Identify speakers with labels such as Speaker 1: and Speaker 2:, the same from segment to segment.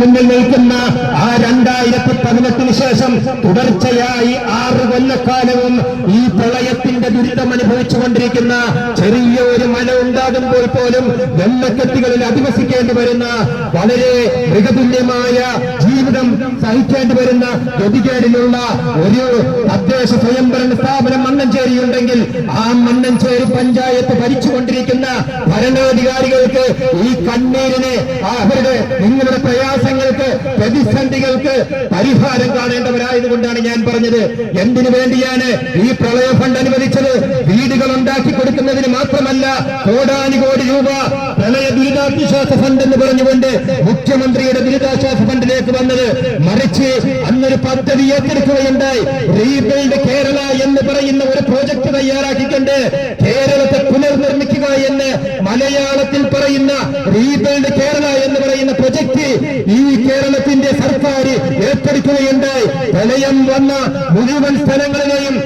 Speaker 1: മുന്നിൽ നിൽക്കുന്ന ആ രണ്ടായിരത്തി പതിനെട്ടിന് ശേഷം തുടർച്ചയായി ആറ് കൊല്ലക്കാലവും ഈ പ്രളയത്തിന്റെ ദുരിതം അനുഭവിച്ചുകൊണ്ടിരിക്കുന്ന ചെറിയ ഒരു മല ഉണ്ടാകുമ്പോൾ പോലും വെള്ളക്കെട്ടുകളിൽ അധിവസിക്കേണ്ടി വരുന്ന വളരെ മൃഗതുല്യമായ ജീവിതം സഹിക്കേണ്ടി വരുന്ന ഗതികേടിലുള്ള ഒരു തദ്ദേശ സ്വയംഭരണ സ്ഥാപനം മണ്ണഞ്ചേരി ഉണ്ടെങ്കിൽ ആ മണ്ണഞ്ചേരി പഞ്ചായത്ത് ഭരിച്ചുകൊണ്ടിരിക്കുന്ന ഭരണാധികാരികൾക്ക് ഈ കണ്ണീരിനെ അവരുടെ നിങ്ങളുടെ പ്രയാസങ്ങൾക്ക് പ്രതിസന്ധികൾക്ക് പരിഹാരം കാണേണ്ടവരായതുകൊണ്ടാണ് ഞാൻ പറഞ്ഞത്. എന്തിനു വേണ്ടിയാണ് ഈ പ്രളയ ഫണ്ട് അനുവദിച്ചത്? വീടുകൾ ഉണ്ടാക്കി കൊടുക്കുന്നതിന് മാത്രമല്ല കോടാനുകോടി രൂപ പ്രളയ ദുരിതാശ്വാസ ഫണ്ട് എന്ന് പറഞ്ഞുകൊണ്ട് മുഖ്യമന്ത്രിയുടെ ദുരിതാശ്വാസ ഫണ്ടിലേക്ക് വന്നത് മറിച്ച് അന്നൊരു പദ്ധതി ഏറ്റെടുക്കുകയുണ്ടായി. റീബിൽഡ് കേരള എന്ന് പറയുന്ന ഒരു പ്രോജക്ട് തയ്യാറാക്കിക്കൊണ്ട് കേരളത്തെ പുനർനിർമ്മിക്കുക എന്ന് മലയാളത്തിൽ പറയുന്ന റീബിൽഡ് കേരള എന്ന് പറയുന്ന പ്രൊജക്ട് ഈ കേരളത്തിന്റെ സർക്കാർ ഏറ്റെടുക്കുകയുണ്ടായി. പ്രളയം വന്ന മുഴുവൻ സ്ഥലങ്ങളിലെയും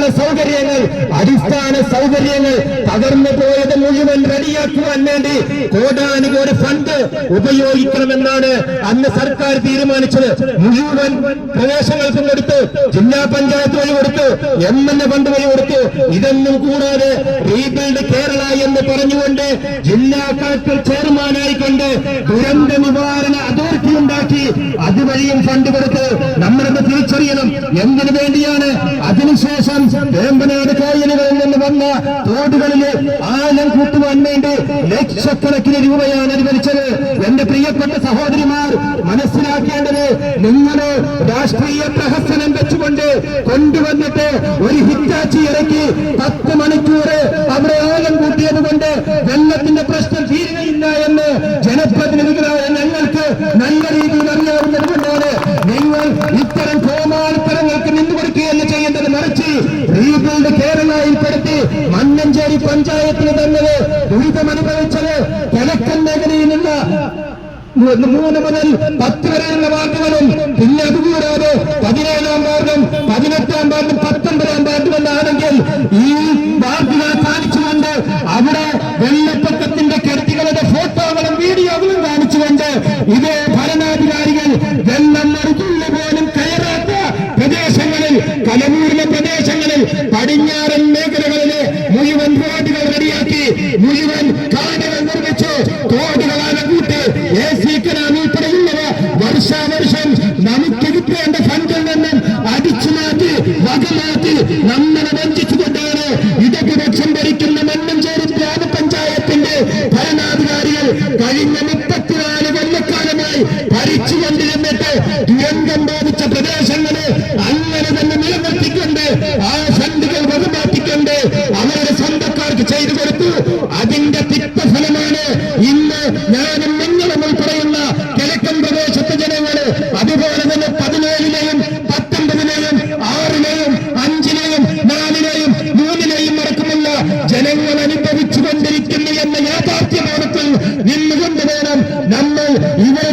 Speaker 1: പശ്ചാത്തല സൗകര്യങ്ങൾ അടിസ്ഥാന സൗകര്യങ്ങൾ തകർന്നു പോയത് മുഴുവൻ റെഡിയാക്കുവാൻ വേണ്ടി കോടാനുകോടി ഫണ്ട് ഉപയോഗിക്കണമെന്നാണ് അന്ന് സർക്കാർ തീരുമാനിച്ചത്. മുഴുവൻ പ്രദേശങ്ങൾക്കും കൊടുത്തു ജില്ലാ പഞ്ചായത്ത് വഴി കൊടുത്തു എം എൽ എ ഫണ്ട് വഴി കൊടുത്തു. ഇതൊന്നും കൂടാതെ റീബിൽഡ് കേരള എന്ന് പറഞ്ഞുകൊണ്ട് ജില്ലാ കളക്ടർ ചെയർമാനായി ചെയർമാനായിക്കൊണ്ട് ദുരന്ത നിവാരണ അതോറിറ്റി ഉണ്ടാക്കി അതുവഴിയും ഫണ്ട് കൊടുത്ത് നമ്മളത് തിരിച്ചറിയണം. എന്തിനു വേണ്ടിയാണ്? അതിനുശേഷം വേമ്പനാട് കായലുകളിൽ നിന്ന് വന്ന തോടുകളിൽ ആലം കൂട്ടുവാൻ വേണ്ടി ലക്ഷക്കണക്കിന് രൂപയാണ് അനുവദിച്ചത്. എന്റെ പ്രിയപ്പെട്ട സഹോദരിമാർ മനസ്സിലാക്കേണ്ടത് നിങ്ങൾ രാഷ്ട്രീയ പ്രഹസനം വെച്ചുകൊണ്ട് കൊണ്ടുവന്നിട്ട് ഒരു ഹിറ്റാച്ചി ഇറക്കി പത്ത് മണിക്കൂർ അവിടെ ആലം കൂട്ടിയത് കൊണ്ട് വെള്ളത്തിന്റെ പ്രശ്നം തീരുകയില്ല എന്ന് ജനപ്രതിനിധികളായ ഞങ്ങൾക്ക് നല്ല രീതിയിൽ അറിയാവുന്നത് കൊണ്ടാണ് നിങ്ങൾ ഇത്തരം കോമാളിത്തരങ്ങൾക്ക് നിന്നുകൊടുക്കുകയല്ല ചെയ്യേണ്ടത് മറിച്ച് റീബിൽഡ് മണ്ണഞ്ചേരി പഞ്ചായത്തിന് തന്നത് ദുരിതം അനുഭവിച്ചത് കിഴക്കൻ മേഖലയിലുള്ള മൂന്ന് മുതൽ പത്ത് വരെയുള്ള വാർഡുകളും. പിന്നെ അതുകൂടാതെ പതിനേഴാം വാർഡും പതിനെട്ടാം വാർഡും പത്തൊമ്പതാം വാർഡും എന്നാണെങ്കിൽ ഈ വാർഡുകൾ കാണിച്ചുകൊണ്ട് അവിടെ വെള്ളപ്പൊക്കത്തിന്റെ കെട്ടികളുടെ ഫോട്ടോകളും വീഡിയോകളും കാണിച്ചുകൊണ്ട് ഇതേ ഭരണാധികാരികൾ വെള്ളം മറുതുള്ളി പോലും കയറാത്ത പ്രദേശങ്ങളിൽ കലമൂരിലെ പ്രദേശങ്ങളിൽ പടിഞ്ഞാറൻ റെഡിയാക്കി മുഴുവൻ കാടുകൾ നിർമ്മിച്ചു കോടികളാണ് കൂട്ടി എ സി കനാം ഉൾപ്പെടെയുള്ളവ വർഷാവർഷം നമുക്ക് കിട്ടേണ്ട ഫണ്ടിൽ നിന്നും അടിച്ചു മാറ്റി വകമാറ്റി നമ്മളെ വഞ്ചിച്ചുകൊണ്ടാണ് ഇടതുപക്ഷം ഭരിക്കുന്ന മണ്ണഞ്ചേരി ഗ്രാമപഞ്ചായത്തിന്റെ ഭരണാധികാരികൾ കഴിഞ്ഞ മുപ്പത്തിനാല് കൊല്ലക്കാലമായി ഭരിച്ചുകൊണ്ടിരുന്നിട്ട് ദുരന്തം ഞാനും നിങ്ങളും ഉൾപ്പെടെയുള്ള കിഴക്കൻ പ്രദേശത്തെ ജനങ്ങൾ അതുപോലെ തന്നെ പതിനേഴിലെയും പത്തൊമ്പതിലെയും ആറിലെയും അഞ്ചിലെയും നാലിലെയും മൂന്നിലെയും നടക്കുമില്ല ജനങ്ങൾ അനുഭവിച്ചു കൊണ്ടിരിക്കുന്നു എന്ന യാഥാർത്ഥ്യ നിന്നുകൊണ്ട് വേണം നമ്മൾ ഇവിടെ